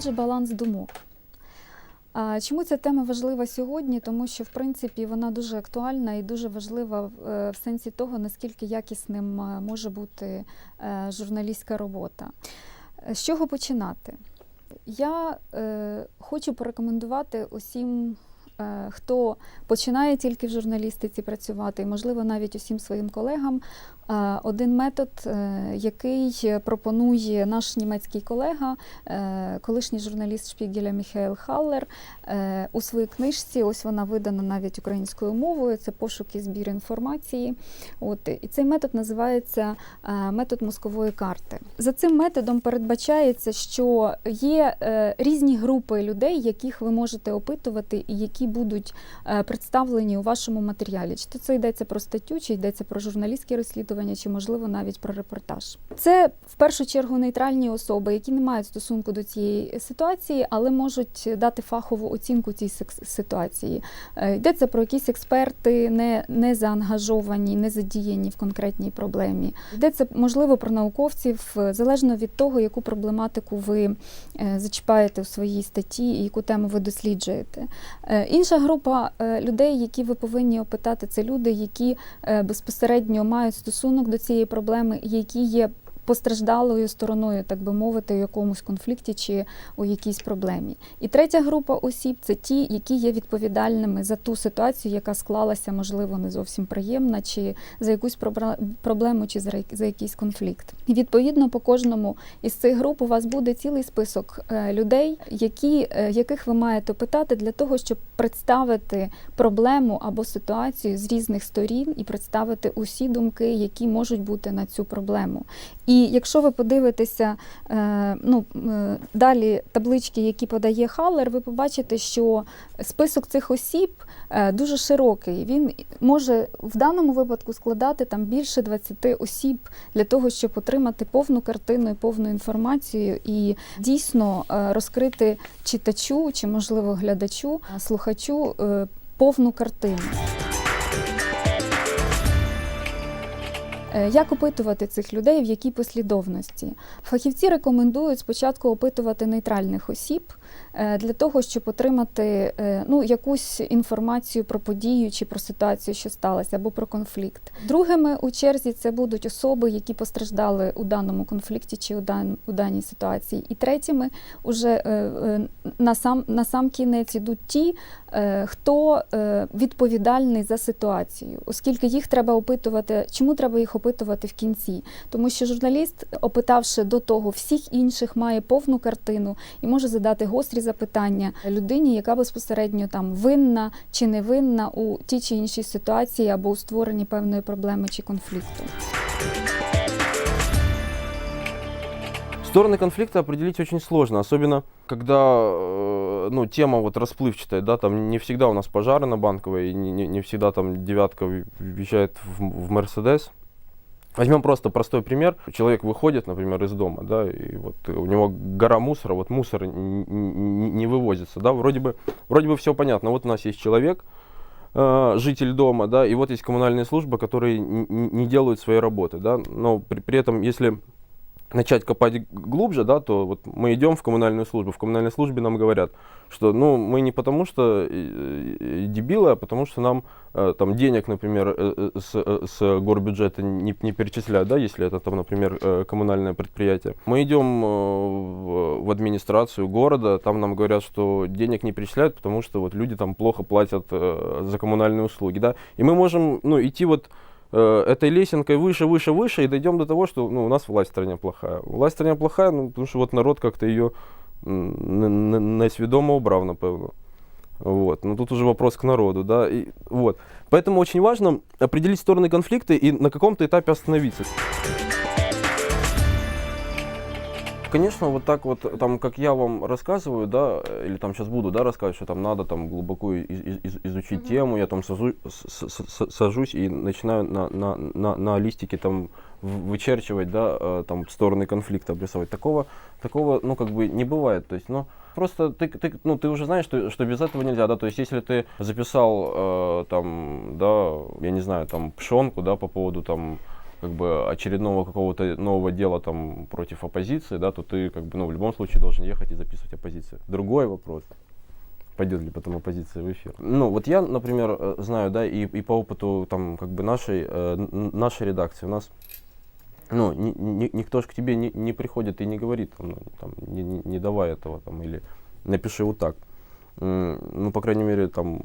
же баланс думок? Чому ця тема важлива сьогодні? Тому що в принципі вона дуже актуальна і дуже важлива е, в сенсі того, наскільки якісним е, може бути е, журналістська робота. Е, З чого починати? Я е, хочу порекомендувати усім, е, хто починає тільки в журналістиці працювати, і, можливо, навіть усім своїм колегам, е, один метод, е, який пропонує наш німецький колега, е, колишній журналіст Шпігеля Міхаел Халлер. Е, У своїй книжці, ось вона видана навіть українською мовою, це пошук і збір інформації. От, і цей метод називається е, метод мозкової карти. За цим методом передбачається, що є е, різні групи людей, яких ви можете опитувати, і які будуть е, представлені у вашому матеріалі. Чи то це йдеться про статтю, чи йдеться про журналістське розслідування, чи можливо навіть про репортаж. Це в першу чергу нейтральні особи, які не мають стосунку до цієї ситуації, але можуть дати фахову оцінку цій ситуації. Е, Йдеться про якісь експерти, не, не заангажовані, не задіяні в конкретній проблемі. Йдеться можливо про науковців, е, залежно від того, яку проблематику ви зачіпаєте у своїй статті і яку тему ви досліджуєте. Е, Інша група е, людей, які ви повинні опитати, це люди, які е, безпосередньо мають стосунок до цієї проблеми, які є постраждалою стороною, так би мовити, у якомусь конфлікті чи у якійсь проблемі. І третя група осіб це ті, які є відповідальними за ту ситуацію, яка склалася, можливо, не зовсім приємна, чи за якусь проблему, чи за якийсь конфлікт. І відповідно по кожному із цих груп у вас буде цілий список е, людей, які, яких ви маєте питати для того, щоб представити проблему або ситуацію з різних сторін і представити усі думки, які можуть бути на цю проблему. І якщо ви подивитеся е, ну, е, далі таблички, які подає Халлер, ви побачите, що список цих осіб е, дуже широкий. Він може в даному випадку складати там більше 20 осіб для того, щоб отримати повну картину і повну інформацію і дійсно розкрити читачу чи, можливо, глядачу, слухачу е, повну картину. Е, Як опитувати цих людей, в якій послідовності? Фахівці рекомендують спочатку опитувати нейтральних осіб е, для того, щоб отримати ну, якусь інформацію про подію чи про ситуацію, що сталася, або про конфлікт. Другими у черзі це будуть особи, які постраждали у даному конфлікті чи у, даній ситуації. І третіми уже на сам, на сам кінець ідуть ті, е, хто е, відповідальний за ситуацію, оскільки їх треба опитувати. Чому треба їх опитувати в кінці? Тому що журналіст, опитавши до того всіх інших, має повну картину і може задати гострі запитання людині, яка безпосередньо там винна чи не винна у тій чи іншій ситуації або у створенні певної проблеми чи конфлікту. Стороны конфликта определить очень сложно, особенно когда э, ну, тема вот расплывчатая, да, там не всегда у нас пожары на Банковой, не, не- не всегда там девятка въезжает в, Мерседес. Возьмем просто простой пример. Человек выходит, например, из дома, да, и вот у него гора мусора, вот мусор не вывозится, да, вроде бы, вроде бы все понятно. Вот у нас есть человек, э, житель дома, да, и вот есть коммунальные службы, которые не делают своей работы, да, но при, при этом, если начать копать глубже, да, то вот мы идем в коммунальную службу. В коммунальной службе нам говорят, что ну мы не потому что э, э, дебилы, а потому что нам э, там денег, например, э, э, с, э, с горбюджета не, не перечисляют, да, если это там, например, коммунальное предприятие. Мы идем в, в администрацию города, там нам говорят, что денег не перечисляют, потому что вот люди там плохо платят за коммунальные услуги, да, и мы можем, ну, идти вот этой лесенкой выше, выше, выше, и дойдем до того, что ну, у нас власть в стране плохая. Власть в стране плохая, ну, потому что вот народ как-то ее несвідомо убрав, напевно. Вот. Но тут уже вопрос к народу, да. И, вот. Поэтому очень важно определить стороны конфликта и на каком-то этапе остановиться. Конечно, вот так вот, там, как я вам рассказываю, да, или там сейчас буду, да, рассказывать, что там надо там глубоко и- и- из- изучить Мгм. тему, я там сажу- сажусь и начинаю на, на, на, на листике там вычерчивать, да, э, там стороны конфликта обрисовать. Такого, такого, ну, как бы не бывает, то есть, ну, просто ты, ты, ну, ты уже знаешь, что, что без этого нельзя, да, то есть, если ты записал, э, там, да, я не знаю, там, пшенку, да, по поводу, там, как бы очередного какого-то нового дела там против оппозиции, да, то ты как бы, ну, в любом случае должен ехать и записывать оппозицию. Другой вопрос, пойдет ли потом оппозиция в эфир. Ну, вот я, например, э, знаю, да, и, и по опыту там как бы нашей, э, нашей редакции, у нас ну, ни- ни- никто же к тебе не, не приходит и не говорит, там, ну, там, не, не- давай этого, там, или напиши вот так. Ну, по крайней мере, там,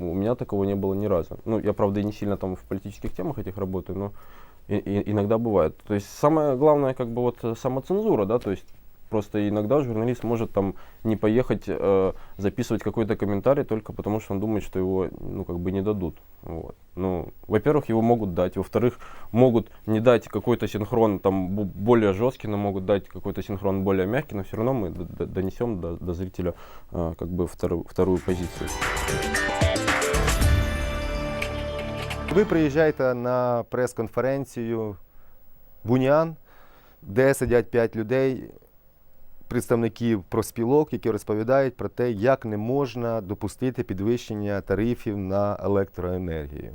у, меня такого не было ни разу. Ну, я, правда, и не сильно там в политических темах этих работаю, но и- и- иногда бывает. То есть самое главное, как бы, вот э, самоцензура, да, то есть просто иногда журналист может там не поехать э, записывать какой-то комментарий только потому, что он думает, что его, ну, как бы не дадут. Вот. Ну, во-первых, его могут дать, во-вторых, могут не дать какой-то синхрон там более жесткий, но могут дать какой-то синхрон более мягкий, но все равно мы донесем до, до зрителя э, как бы вторую, вторую позицию. Ви приїжджаєте на прес-конференцію в Уніан, де сидять п'ять людей, представників профспілок, які розповідають про те, як не можна допустити підвищення тарифів на електроенергію.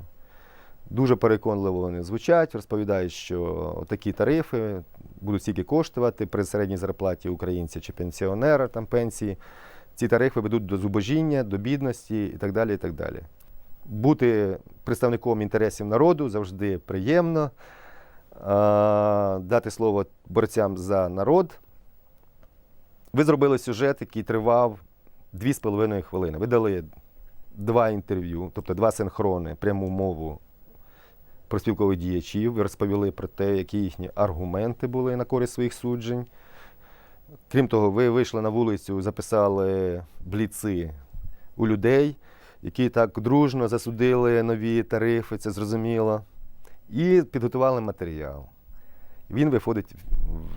Дуже переконливо вони звучать, розповідають, що такі тарифи будуть стільки коштувати при середній зарплаті українця чи пенсіонера там пенсії. Ці тарифи ведуть до зубожіння, до бідності і так далі. І так далі. Бути представником інтересів народу завжди приємно. Дати слово борцям за народ. Ви зробили сюжет, який тривав 2,5 хвилини. Ви дали два інтерв'ю, тобто два синхрони, пряму мову проспілкових діячів. Ви розповіли про те, які їхні аргументи були на користь своїх суджень. Крім того, ви вийшли на вулицю, записали бліци у людей, які так дружно засудили нові тарифи, це зрозуміло, і підготували матеріал. Він виходить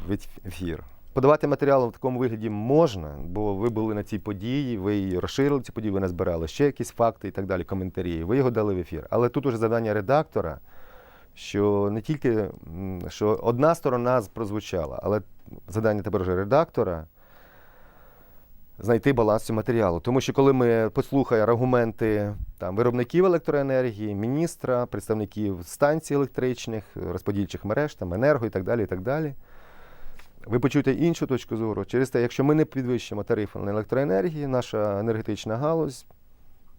в ефір. Подавати матеріал в такому вигляді можна, бо ви були на цій події, ви її розширили цю подію, ви назбирали ще якісь факти і так далі, коментарі. Ви його дали в ефір. Але тут уже завдання редактора, що не тільки що одна сторона прозвучала, але завдання тепер вже редактора знайти баланс цього матеріалу. Тому що коли ми послухаємо аргументи там, виробників електроенергії, міністра, представників станцій електричних, розподільчих мереж, там, енерго і так далі, і так далі, ви почуєте іншу точку зору. Через те, якщо ми не підвищимо тарифи на електроенергію, наша енергетична галузь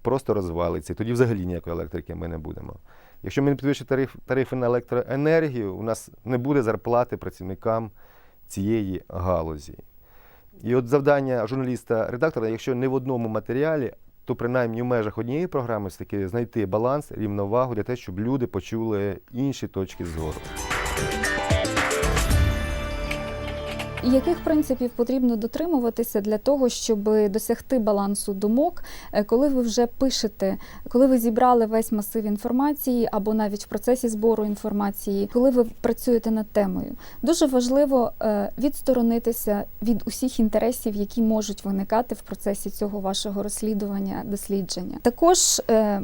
просто розвалиться. І тоді взагалі ніякої електрики ми не будемо. Якщо ми не підвищимо тариф, тарифи на електроенергію, у нас не буде зарплати працівникам цієї галузі. І от завдання журналіста-редактора, якщо не в одному матеріалі, то принаймні в межах однієї програми все-таки знайти баланс, рівновагу для те, щоб люди почули інші точки зору. Яких принципів потрібно дотримуватися для того, щоб досягти балансу думок, е, коли ви вже пишете, коли ви зібрали весь масив інформації або навіть в процесі збору інформації, коли ви працюєте над темою, дуже важливо е, відсторонитися від усіх інтересів, які можуть виникати в процесі цього вашого розслідування, дослідження. Також е,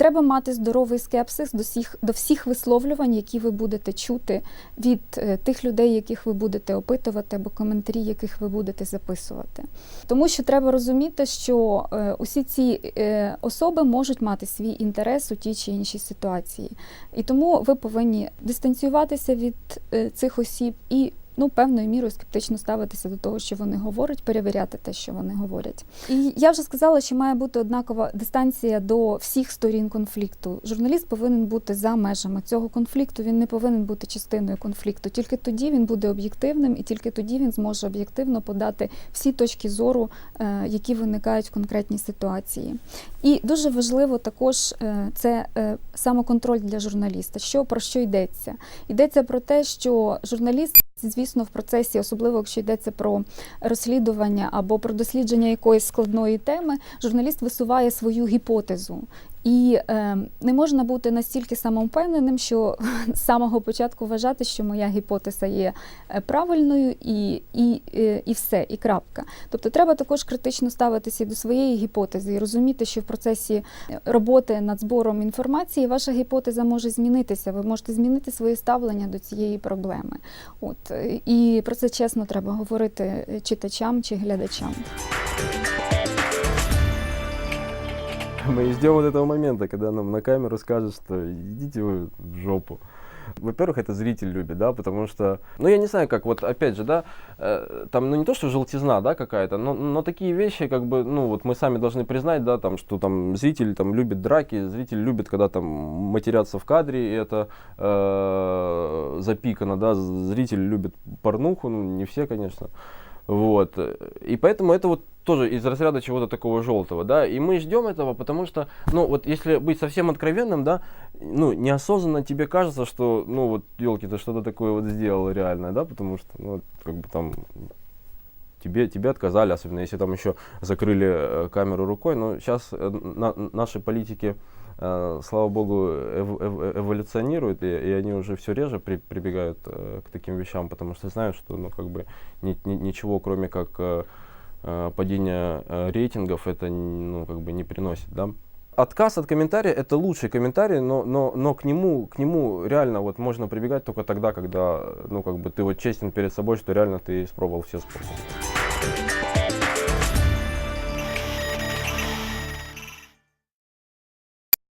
Треба мати здоровий скепсис до всіх, до всіх висловлювань, які ви будете чути від е, тих людей, яких ви будете опитувати, або коментарі, яких ви будете записувати. Тому що треба розуміти, що е, усі ці е, особи можуть мати свій інтерес у тій чи іншій ситуації. І тому ви повинні дистанціюватися від цих осіб і ну, певною мірою скептично ставитися до того, що вони говорять, перевіряти те, що вони говорять. І я вже сказала, що має бути однакова дистанція до всіх сторін конфлікту. Журналіст повинен бути за межами цього конфлікту. Він не повинен бути частиною конфлікту. Тільки тоді він буде об'єктивним, і тільки тоді він зможе об'єктивно подати всі точки зору, е, які виникають в конкретній ситуації. І дуже важливо також е, це е, самоконтроль для журналіста. Що про що йдеться? Йдеться про те, що журналіст. Звісно, в процесі, особливо якщо йдеться про розслідування або про дослідження якоїсь складної теми, журналіст висуває свою гіпотезу. І е, не можна бути настільки самовпевненим, що з самого початку вважати, що моя гіпотеза є е, правильною і, і, е, і все, і крапка. Тобто треба також критично ставитися до своєї гіпотези і розуміти, що в процесі роботи над збором інформації ваша гіпотеза може змінитися. Ви можете змінити своє ставлення до цієї проблеми. От е, і про це чесно треба говорити е, читачам чи глядачам. Мы ждем вот этого момента, когда нам на камеру скажут, что идите вы в жопу. Во-первых, это зритель любит, да, потому что, ну, я не знаю, как, вот, опять же, да, э, там, ну, не то, что желтизна, да, какая-то, но, но такие вещи, как бы, ну, вот мы сами должны признать, да, там, что там зритель там любит драки, зритель любит, когда там матерятся в кадре, и это э, запикано, да, зритель любит порнуху, ну, не все, конечно, вот, и поэтому это вот тоже из разряда чего-то такого желтого, да, и мы ждем этого, потому что, ну, вот если быть совсем откровенным, да, ну, неосознанно тебе кажется, что, ну, вот, елки, ты что-то такое вот сделал реальное, да, потому что, ну, как бы там тебе, тебе отказали, особенно если там еще закрыли э, камеру рукой, но сейчас наши политики, э, слава богу, эв- эв- эволюционируют, и, и они уже все реже при- прибегают э, к таким вещам, потому что знают, что, ну, как бы, ни- ни- ничего, кроме как э, э, падения э, рейтингов, это, ну, как бы, не приносит, да. Отказ от комментария это лучший комментарий, но, но, но к нему, к нему реально вот можно прибегать только тогда, когда, ну, как бы ты вот честен перед собой, что реально ты испробовал все способы.